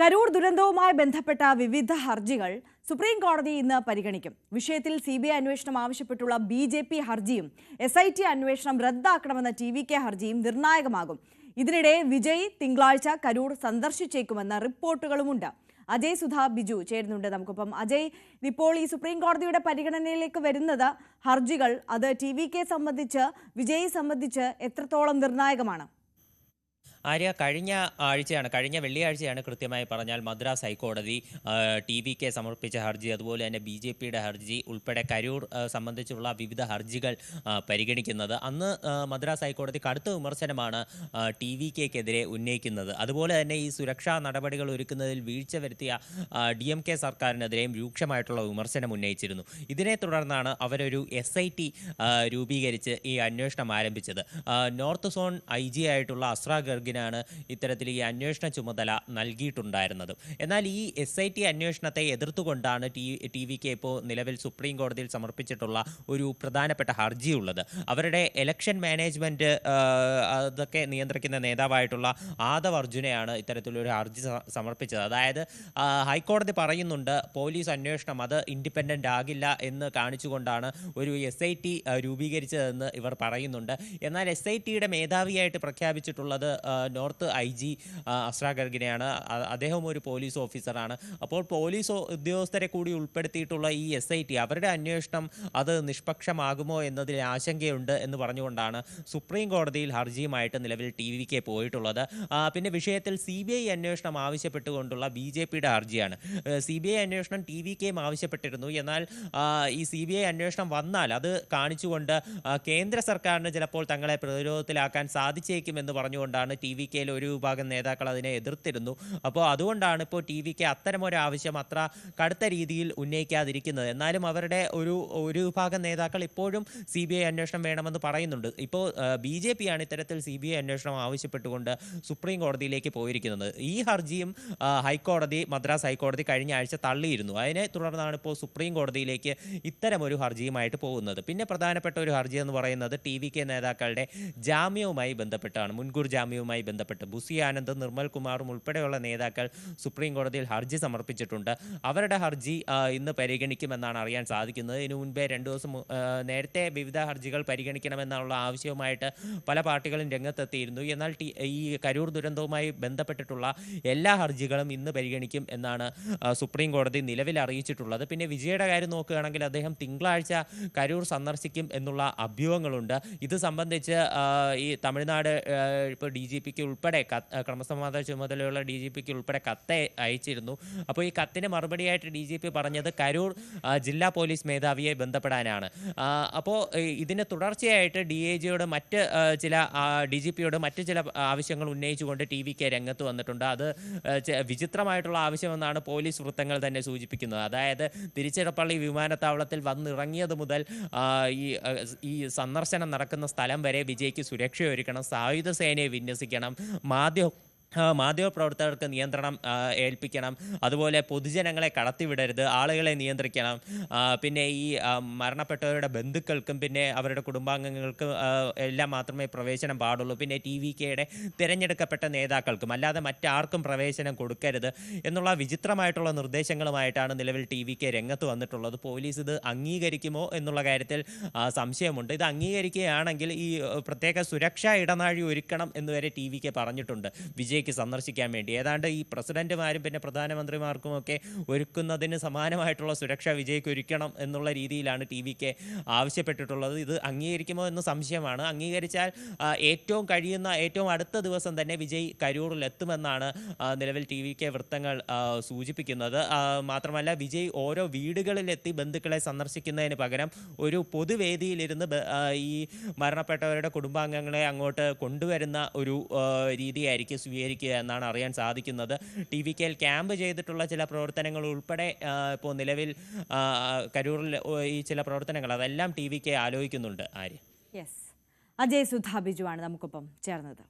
കരൂർ ദുരന്തവുമായി ബന്ധപ്പെട്ട വിവിധ ഹർജികൾ സുപ്രീം കോടതി ഇന്ന് പരിഗണിക്കും. വിഷയത്തിൽ സി ബി ഐ അന്വേഷണം ആവശ്യപ്പെട്ടുള്ള ബി ജെ പി ഹർജിയും എസ് ഐ ടി അന്വേഷണം റദ്ദാക്കണമെന്ന ടി വി കെ ഹർജിയും നിർണായകമാകും. ഇതിനിടെ വിജയ് തിങ്കളാഴ്ച കരൂർ സന്ദർശിച്ചേക്കുമെന്ന റിപ്പോർട്ടുകളുമുണ്ട്. അജയ് സുധാ ബിജു ചേരുന്നുണ്ട് നമുക്കൊപ്പം. അജയ് ഇപ്പോൾ ഈ സുപ്രീം കോടതിയുടെ പരിഗണനയിലേക്ക് വരുന്നത് ഹർജികൾ അത് ടി വി കെ സംബന്ധിച്ച് വിജയ് സംബന്ധിച്ച് എത്രത്തോളം നിർണായകമാണ്? ആര്യ കഴിഞ്ഞ ആഴ്ചയാണ് കഴിഞ്ഞ വെള്ളിയാഴ്ചയാണ് കൃത്യമായി പറഞ്ഞാൽ മദ്രാസ് ഹൈക്കോടതി ടി വി കെ സമർപ്പിച്ച ഹർജി അതുപോലെ തന്നെ ബി ജെ പിയുടെ ഹർജി ഉൾപ്പെടെ കരൂർ സംബന്ധിച്ചുള്ള വിവിധ ഹർജികൾ പരിഗണിക്കുന്നത്. അന്ന് മദ്രാസ് ഹൈക്കോടതി കടുത്ത വിമർശനമാണ് ടി വി കെക്കെതിരെ ഉന്നയിക്കുന്നത്. അതുപോലെ തന്നെ ഈ സുരക്ഷാ നടപടികൾ ഒരുക്കുന്നതിൽ വീഴ്ച വരുത്തിയ ഡി എം കെ സർക്കാരിനെതിരെയും രൂക്ഷമായിട്ടുള്ള വിമർശനം ഉന്നയിച്ചിരുന്നു. ഇതിനെ തുടർന്നാണ് അവരൊരു എസ് ഐ ടി രൂപീകരിച്ച് ഈ അന്വേഷണം ആരംഭിച്ചത്. നോർത്ത് സോൺ ഐ ജി ആയിട്ടുള്ള അസ്ര ഗർഗിനാണ് ഇത്തരത്തിൽ ഈ അന്വേഷണ ചുമതല നൽകിയിട്ടുണ്ടായിരുന്നത്. എന്നാൽ ഈ എസ് ഐ ടി അന്വേഷണത്തെ എതിർത്തുകൊണ്ടാണ് ടി വി കെ ഇപ്പോൾ നിലവിൽ സുപ്രീം കോടതിയിൽ സമർപ്പിച്ചിട്ടുള്ള ഒരു പ്രധാനപ്പെട്ട ഹർജിയുള്ളത്. അവരുടെ എലക്ഷൻ മാനേജ്മെന്റ് അതൊക്കെ നിയന്ത്രിക്കുന്ന നേതാവായിട്ടുള്ള ആദവ് അർജുനെയാണ് ഇത്തരത്തിലൊരു ഹർജി സമർപ്പിച്ചത്. അതായത് ഹൈക്കോടതി പറയുന്നുണ്ട് പോലീസ് അന്വേഷണം അത് ഇൻഡിപെൻഡന്റ് ആകില്ല എന്ന് കാണിച്ചുകൊണ്ടാണ് ഒരു എസ് ഐ ടി രൂപീകരിച്ചതെന്ന് ഇവർ പറയുന്നുണ്ട്. എന്നാൽ എസ് ഐ ടിയുടെ മേധാവിയായിട്ട് പ്രഖ്യാപിച്ചിട്ടുള്ളത് നോർത്ത് ഐ ജി അസ്ര ഗർഗിനെയാണ് അദ്ദേഹം ഒരു പോലീസ് ഓഫീസറാണ്. അപ്പോൾ പോലീസ് ഉദ്യോഗസ്ഥരെ കൂടി ഉൾപ്പെടുത്തിയിട്ടുള്ള ഈ എസ് ഐ ടി അവരുടെ അന്വേഷണം അത് നിഷ്പക്ഷമാകുമോ എന്നതിൽ ആശങ്കയുണ്ട് എന്ന് പറഞ്ഞുകൊണ്ടാണ് സുപ്രീം കോടതിയിൽ ഹർജിയുമായിട്ട് നിലവിൽ ടി വിക്ക് പോയിട്ടുള്ളത്. പിന്നെ വിഷയത്തിൽ സി ബി ഐ അന്വേഷണം ആവശ്യപ്പെട്ടുകൊണ്ടുള്ള ബി ജെ പിയുടെ ഹർജിയാണ്. സി ബി ഐ അന്വേഷണം ടി വി കെയും ആവശ്യപ്പെട്ടിരുന്നു. എന്നാൽ ഈ സി ബി ഐ അന്വേഷണം വന്നാൽ അത് കാണിച്ചുകൊണ്ട് കേന്ദ്ര സർക്കാരിന് ചിലപ്പോൾ തങ്ങളെ പ്രതിരോധത്തിലാക്കാൻ സാധിച്ചേക്കുമെന്ന് പറഞ്ഞുകൊണ്ടാണ് ടി വി കെയിൽ ഒരു വിഭാഗം നേതാക്കൾ അതിനെ എതിർത്തിരുന്നു. അപ്പോൾ അതുകൊണ്ടാണ് ഇപ്പോൾ ടി വി കെ അത്തരമൊരു ആവശ്യം അത്ര കടുത്ത രീതിയിൽ ഉന്നയിക്കാതിരിക്കുന്നത്. എന്നാലും അവരുടെ ഒരു ഒരു വിഭാഗം നേതാക്കൾ ഇപ്പോഴും സി ബി ഐ അന്വേഷണം വേണമെന്ന് പറയുന്നുണ്ട്. ഇപ്പോൾ ബി ജെ പി ആണ് ഇത്തരത്തിൽ സി ബി ഐ അന്വേഷണം ആവശ്യപ്പെട്ടുകൊണ്ട് സുപ്രീം കോടതിയിലേക്ക് പോയിരിക്കുന്നത്. ഈ ഹർജിയും ഹൈക്കോടതി മദ്രാസ് ഹൈക്കോടതി കഴിഞ്ഞ ആഴ്ച തള്ളിയിരുന്നു. അതിനെ തുടർന്നാണ് ഇപ്പോൾ സുപ്രീം കോടതിയിലേക്ക് ഇത്തരമൊരു ഹർജിയുമായിട്ട് പോകുന്നത്. പിന്നെ പ്രധാനപ്പെട്ട ഒരു ഹർജി എന്ന് പറയുന്നത് ടി വി കെ നേതാക്കളുടെ ജാമ്യവുമായി ബന്ധപ്പെട്ടാണ്. മുൻകൂർ ജാമ്യവുമായി ബന്ധപ്പെട്ട് ബുസി ആനന്ദ് നിർമ്മൽ കുമാറും ഉൾപ്പെടെയുള്ള നേതാക്കൾ സുപ്രീം കോടതിയിൽ ഹർജി സമർപ്പിച്ചിട്ടുണ്ട്. അവരുടെ ഹർജി ഇന്ന് പരിഗണിക്കുമെന്നാണ് അറിയാൻ സാധിക്കുന്നത്. ഇതിനു മുൻപേ രണ്ടു ദിവസം നേരത്തെ വിവിധ ഹർജികൾ പരിഗണിക്കണമെന്നുള്ള ആവശ്യവുമായിട്ട് പല പാർട്ടികളും രംഗത്തെത്തിയിരുന്നു. എന്നാൽ ഈ കരൂർ ദുരന്തവുമായി ബന്ധപ്പെട്ടിട്ടുള്ള എല്ലാ ഹർജികളും ഇന്ന് പരിഗണിക്കും എന്നാണ് സുപ്രീം കോടതി നിലവിൽ അറിയിച്ചിട്ടുള്ളത്. പിന്നെ വിജയുടെ കാര്യം നോക്കുകയാണെങ്കിൽ അദ്ദേഹം തിങ്കളാഴ്ച കരൂർ സന്ദർശിക്കും എന്നുള്ള അഭ്യൂഹങ്ങളുണ്ട്. ഇത് സംബന്ധിച്ച് ഈ തമിഴ്നാട് ഇപ്പോൾ ഡി ജി പിക്ക് ഉൾപ്പെടെ ക്രമസമാധ ചുമതലയുള്ള ഡി ജി പിക്ക് ഉൾപ്പെടെ കത്ത് അയച്ചിരുന്നു. അപ്പോൾ ഈ കത്തിന് മറുപടിയായിട്ട് ഡി ജി പി പറഞ്ഞത് കരൂർ ജില്ലാ പോലീസ് മേധാവിയെ ബന്ധപ്പെടാനാണ്. അപ്പോൾ ഇതിന് തുടർച്ചയായിട്ട് ഡി എ ജിയോട് മറ്റ് ചില ഡി ജി പിയോട് മറ്റ് ചില ആവശ്യങ്ങൾ ഉന്നയിച്ചുകൊണ്ട് ടി വി കെ രംഗത്ത് വന്നിട്ടുണ്ട്. അത് വിചിത്രമായിട്ടുള്ള ആവശ്യമെന്നാണ് പോലീസ് വൃത്തങ്ങൾ തന്നെ സൂചിപ്പിക്കുന്നത്. അതായത് തിരുച്ചിറപ്പള്ളി വിമാനത്താവളത്തിൽ വന്നിറങ്ങിയത് മുതൽ ഈ ഈ സന്ദർശനം നടക്കുന്ന സ്ഥലം വരെ വിജയ്ക്ക് സുരക്ഷയൊരുക്കണം സായുധ സേനയെ വിന്യസിക്കണം නම් මාධ්‍ය മാധ്യമപ്രവർത്തകർക്ക് നിയന്ത്രണം ഏൽപ്പിക്കണം. അതുപോലെ പൊതുജനങ്ങളെ കടത്തിവിടരുത് ആളുകളെ നിയന്ത്രിക്കണം. പിന്നെ ഈ മരണപ്പെട്ടവരുടെ ബന്ധുക്കൾക്കും പിന്നെ അവരുടെ കുടുംബാംഗങ്ങൾക്കും എല്ലാം മാത്രമേ പ്രവേശനം പാടുള്ളൂ. പിന്നെ ടി വി കെയുടെ തിരഞ്ഞെടുക്കപ്പെട്ട നേതാക്കൾക്കും അല്ലാതെ മറ്റാർക്കും പ്രവേശനം കൊടുക്കരുത് എന്നുള്ള വിചിത്രമായിട്ടുള്ള നിർദ്ദേശങ്ങളുമായിട്ടാണ് നിലവിൽ ടി വി കെ രംഗത്ത് വന്നിട്ടുള്ളത്. പോലീസ് ഇത് അംഗീകരിക്കുമോ എന്നുള്ള കാര്യത്തിൽ സംശയമുണ്ട്. ഇത് അംഗീകരിക്കുകയാണെങ്കിൽ ഈ പ്രത്യേക സുരക്ഷാ ഇടനാഴി ഒരുക്കണം എന്ന് വരെ ടി വി കെ പറഞ്ഞിട്ടുണ്ട്. വിജയ്ക്ക് സന്ദർശിക്കാൻ വേണ്ടി. ഏതാണ്ട് ഈ പ്രസിഡന്റുമാരും പിന്നെ പ്രധാനമന്ത്രിമാർക്കും ഒക്കെ ഒരുക്കുന്നതിന് സമാനമായിട്ടുള്ള സുരക്ഷ വിജയ്ക്ക് ഒരുക്കണം എന്നുള്ള രീതിയിലാണ് ടി വിക്ക് ആവശ്യപ്പെട്ടിട്ടുള്ളത്. ഇത് അംഗീകരിക്കുമോ എന്ന് സംശയമാണ്. അംഗീകരിച്ചാൽ ഏറ്റവും കഴിയുന്ന ഏറ്റവും അടുത്ത ദിവസം തന്നെ വിജയ് കരൂറിൽ എത്തുമെന്നാണ് നിലവിൽ ടി വി കെ വൃത്തങ്ങൾ സൂചിപ്പിക്കുന്നത്. മാത്രമല്ല വിജയ് ഓരോ വീടുകളിലെത്തി ബന്ധുക്കളെ സന്ദർശിക്കുന്നതിന് പകരം ഒരു പൊതുവേദിയിലിരുന്ന് ഈ മരണപ്പെട്ടവരുടെ കുടുംബാംഗങ്ങളെ അങ്ങോട്ട് കൊണ്ടുവരുന്ന ഒരു രീതിയായിരിക്കും രീതിയായിരിക്കും സ്വീകരിക്കുക എന്നാണ് അറിയാൻ സാധിക്കുന്നത്. ടി വി കെയിൽ ക്യാമ്പ് ചെയ്തിട്ടുള്ള ചില പ്രവർത്തനങ്ങൾ ഉൾപ്പെടെ ഇപ്പോൾ നിലവിൽ കരൂറിൽ ഈ ചില പ്രവർത്തനങ്ങൾ അതെല്ലാം ടി വി കെ ആലോചിക്കുന്നുണ്ട്. ആര്യ? യെസ് അജയ് സുധാ ബിജു ആണ് നമുക്കൊപ്പം ചേർന്നത്.